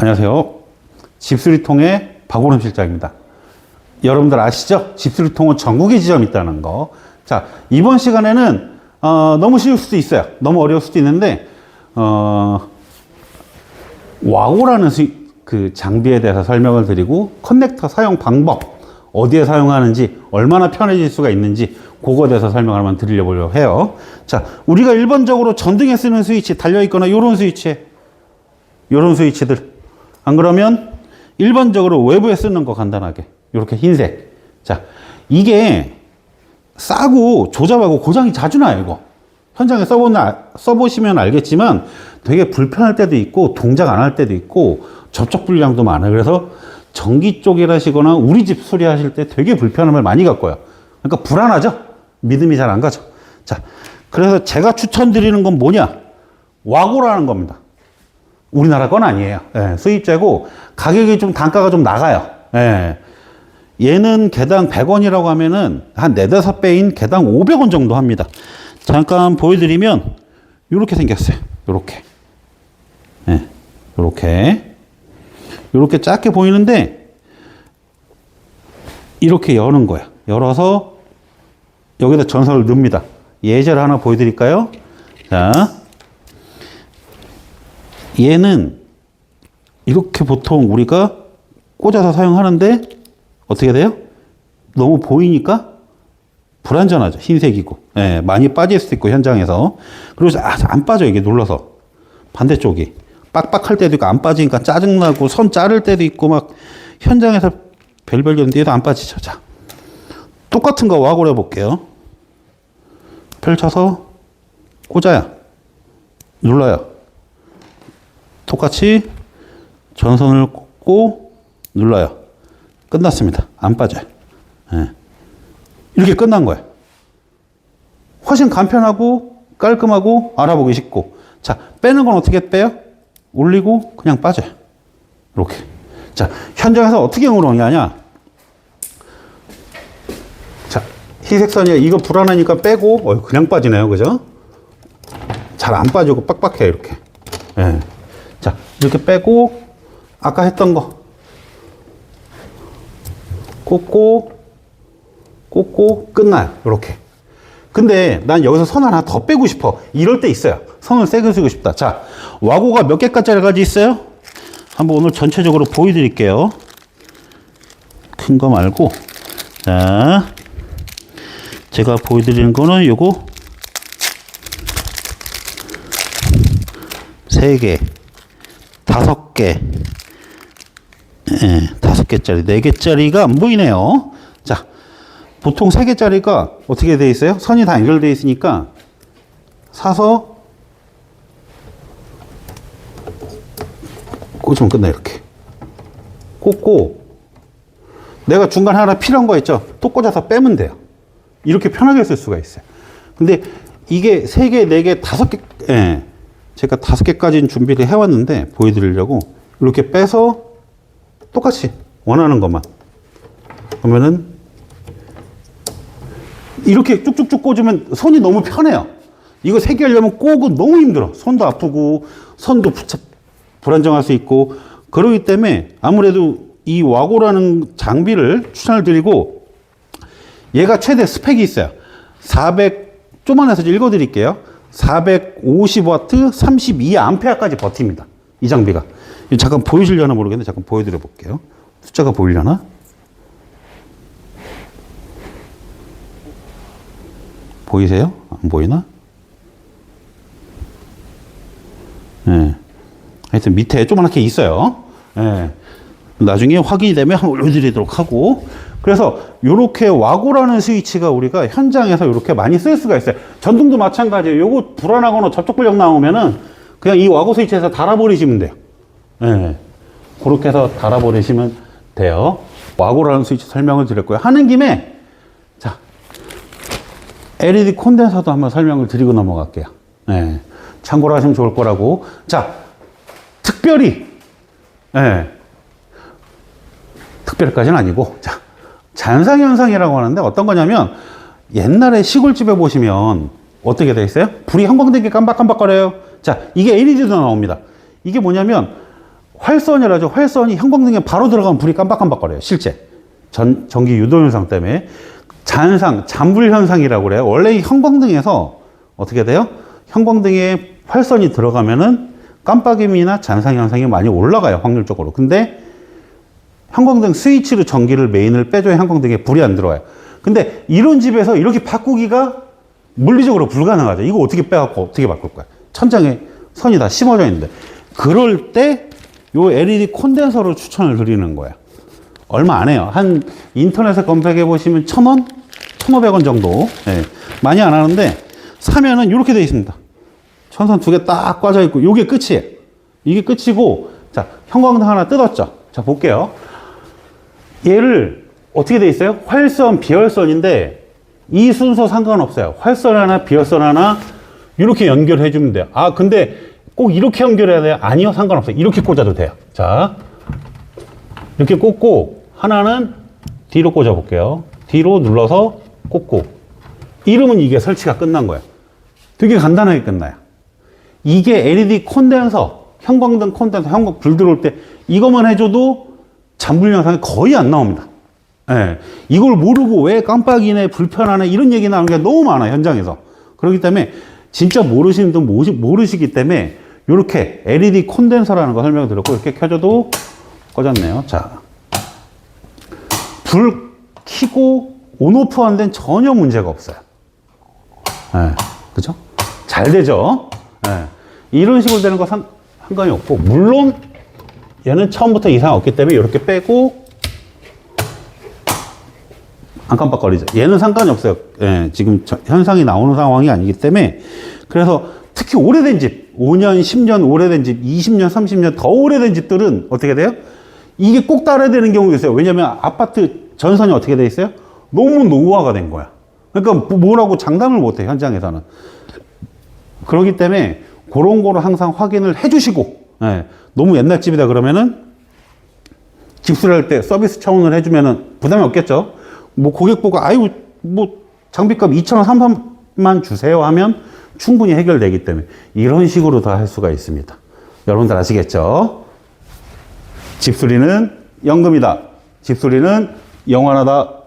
안녕하세요. 집수리통의 박오름 실장입니다. 여러분들 아시죠? 집수리통은 전국에 지점이 있다는 거. 자, 이번 시간에는 어, 너무 쉬울 수도 있어요. 너무 어려울 수도 있는데 어, 와고라는 수- 그 장비에 대해서 설명을 드리고 커넥터 사용 방법 어디에 사용하는지 얼마나 편해질 수가 있는지 그거에 대해서 설명을 한번 드리려고 해요. 자, 우리가 일반적으로 전등에 쓰는 스위치 달려 있거나 이런 스위치에 이런 스위치들. 안 그러면 일반적으로 외부에 쓰는 거 간단하게. 이렇게 흰색. 자, 이게 싸고 조잡하고 고장이 자주 나요, 이거. 현장에 써보면, 써보시면 알겠지만 되게 불편할 때도 있고 동작 안 할 때도 있고 접촉 불량도 많아요. 그래서 전기 쪽이라시거나 우리 집 수리하실 때 되게 불편함을 많이 겪어요. 그러니까 불안하죠? 믿음이 잘 안 가죠. 자, 그래서 제가 추천드리는 건 뭐냐? 와고라는 겁니다. 우리나라 건 아니에요. 예, 수입제고 가격이 좀 단가가 좀 나가요. 예. 얘는 개당 100원이라고 하면은 한 4, 5배인 개당 500원 정도 합니다. 잠깐 보여드리면 이렇게 생겼어요. 이렇게. 예. 이렇게. 이렇게 작게 보이는데 이렇게 여는 거야. 열어서 여기다 전선을 넣습니다. 예제를 하나 보여드릴까요? 자. 얘는 이렇게 보통 우리가 꽂아서 사용하는데 어떻게 돼요? 너무 보이니까 불안전하죠. 흰색이고. 예, 많이 빠질 수도 있고 현장에서. 그리고 아, 안 빠져 이게 눌러서. 반대쪽이. 빡빡할 때도 있고 안 빠지니까 짜증나고 선 자를 때도 있고 막 현장에서 별별 견디에도 안 빠지죠. 자. 똑같은 거 와고려 볼게요. 펼쳐서 꽂아야 눌러요. 똑같이 전선을 꽂고 눌러요. 끝났습니다. 안 빠져요. 예. 이렇게 끝난 거예요. 훨씬 간편하고 깔끔하고 알아보기 쉽고. 자, 빼는 건 어떻게 빼요? 올리고 그냥 빠져요. 이렇게. 자, 현장에서 어떻게 응원하냐? 자, 희색선이 이거 불안하니까 빼고, 어, 그냥 빠지네요. 그죠? 잘 안 빠지고 빡빡해요. 이렇게. 예. 자, 이렇게 빼고, 아까 했던 거. 꽂고, 꽂고, 끝나요. 이렇게. 근데 난 여기서 선 하나 더 빼고 싶어. 이럴 때 있어요. 선을 세게 쓰고 싶다. 자, 와고가 몇 개까지 있어요? 한번 오늘 전체적으로 보여드릴게요. 큰 거 말고. 자, 제가 보여드리는 거는 요거 세 개, 다섯 개, 예, 다섯 개짜리, 네 개짜리가 안 보이네요. 자, 보통 세 개짜리가 어떻게 돼 있어요? 선이 다 연결돼 있으니까 사서 꽂으면 끝나 이렇게 꽂고 내가 중간에 하나 필요한 거 있죠? 또 꽂아서 빼면 돼요. 이렇게 편하게 쓸 수가 있어요. 근데 이게 세 개, 네 개, 다섯 개, 예. 제가 다섯 개까지는 준비를 해왔는데 보여드리려고 이렇게 빼서 똑같이 원하는 것만 그러면은 이렇게 쭉쭉쭉 꽂으면 손이 너무 편해요. 이거 세 개 하려면 꼬고 너무 힘들어. 손도 아프고 부차, 불안정할 수 있고 그러기 때문에 아무래도 이 와고라는 장비를 추천을 드리고 얘가 최대 스펙이 있어요. 400 조만해서 읽어드릴게요. 450와트 32암페어까지 버팁니다. 이 장비가. 잠깐 보이시려나 모르겠는데 잠깐 보여드려 볼게요. 숫자가 보이려나? 보이세요? 안 보이나? 예. 하여튼 밑에 조그맣게 있어요. 예. 나중에 확인이 되면 한번 올려드리도록 하고. 그래서 이렇게 와고라는 스위치가 우리가 현장에서 이렇게 많이 쓸 수가 있어요. 전등도 마찬가지예요. 요거 불안하거나 접촉 불량 나오면은 그냥 이 와고 스위치에서 달아버리시면 돼요. 예. 그렇게 해서 달아버리시면 돼요. 와고라는 스위치 설명을 드렸고요. 하는 김에 자 LED 콘덴서도 한번 설명을 드리고 넘어갈게요. 예. 참고로 하시면 좋을 거라고. 자, 특별히, 예. 특별까지는 아니고, 자, 잔상현상이라고 하는데 어떤 거냐면, 옛날에 시골집에 보시면 어떻게 돼 있어요? 불이 형광등이 깜박깜박거려요. 자, 이게 LED도 나옵니다. 이게 뭐냐면, 활선이라죠. 활선이 형광등에 바로 들어가면 불이 깜빡깜빡거려요. 실제. 전, 전기 유도 현상 때문에. 잔상, 잔불 현상이라고 그래요. 원래 이 형광등에서 어떻게 돼요? 형광등에 활선이 들어가면은 깜빡임이나 잔상 현상이 많이 올라가요. 확률적으로. 근데 형광등 스위치로 전기를 메인을 빼줘야 형광등에 불이 안 들어와요. 근데 이런 집에서 이렇게 바꾸기가 물리적으로 불가능하죠. 이거 어떻게 빼갖고 어떻게 바꿀 거야? 천장에 선이 다 심어져 있는데. 그럴 때 요 LED 콘덴서를 추천을 드리는 거예요. 얼마 안 해요. 한 인터넷에 검색해 보시면 천 원? 천오백 원 정도. 예. 많이 안 하는데 사면은 이렇게 돼 있습니다. 천선 두 개 딱 꽈져 있고 요게 끝이에요. 이게 끝이고 자 형광등 하나 뜯었죠. 자 볼게요. 얘를 어떻게 돼 있어요? 활선, 비활선인데 이 순서 상관없어요. 활선 하나, 비활선 하나 이렇게 연결해 주면 돼요. 아 근데 꼭 이렇게 연결해야 돼요? 아니요, 상관없어요. 이렇게 꽂아도 돼요. 자 이렇게 꽂고 하나는 뒤로 꽂아 볼게요. 뒤로 눌러서 꽂고 이러면 이게 설치가 끝난 거예요. 되게 간단하게 끝나요. 이게 LED 콘덴서, 형광등 콘덴서, 형광 불 들어올 때 이것만 해줘도 잔불 현상이 거의 안 나옵니다. 예. 이걸 모르고 왜 깜빡이네, 불편하네, 이런 얘기 나오는 게 너무 많아요, 현장에서. 그렇기 때문에 진짜 모르시는 분 모르시기 때문에 이렇게 LED 콘덴서라는 거 설명드렸고 이렇게 켜줘도 꺼졌네요. 자. 불 켜고 온오프 하는 데는 전혀 문제가 없어요. 예, 그죠? 잘 되죠? 예. 이런 식으로 되는 거 상, 상관이 없고, 물론 얘는 처음부터 이상 없기 때문에 이렇게 빼고, 안 깜빡거리죠. 얘는 상관이 없어요. 예, 지금 저- 현상이 나오는 상황이 아니기 때문에. 그래서 특히 오래된 집, 5년, 10년 오래된 집, 20년, 30년 더 오래된 집들은 어떻게 돼요? 이게 꼭 따라야 되는 경우가 있어요. 왜냐면 아파트 전선이 어떻게 돼 있어요? 너무 노후화가 된 거야. 그러니까 뭐- 뭐라고 장담을 못 해, 현장에서는. 그렇기 때문에 그런 거를 항상 확인을 해 주시고, 예, 너무 옛날 집이다 그러면은 집수리할 때 서비스 차원을 해주면은 부담이 없겠죠. 뭐 고객 보고 아유 뭐 장비값 2천 원, 3만만 주세요 하면 충분히 해결되기 때문에 이런 식으로 다 할 수가 있습니다. 여러분들 아시겠죠? 집수리는 연금이다. 집수리는 영원하다.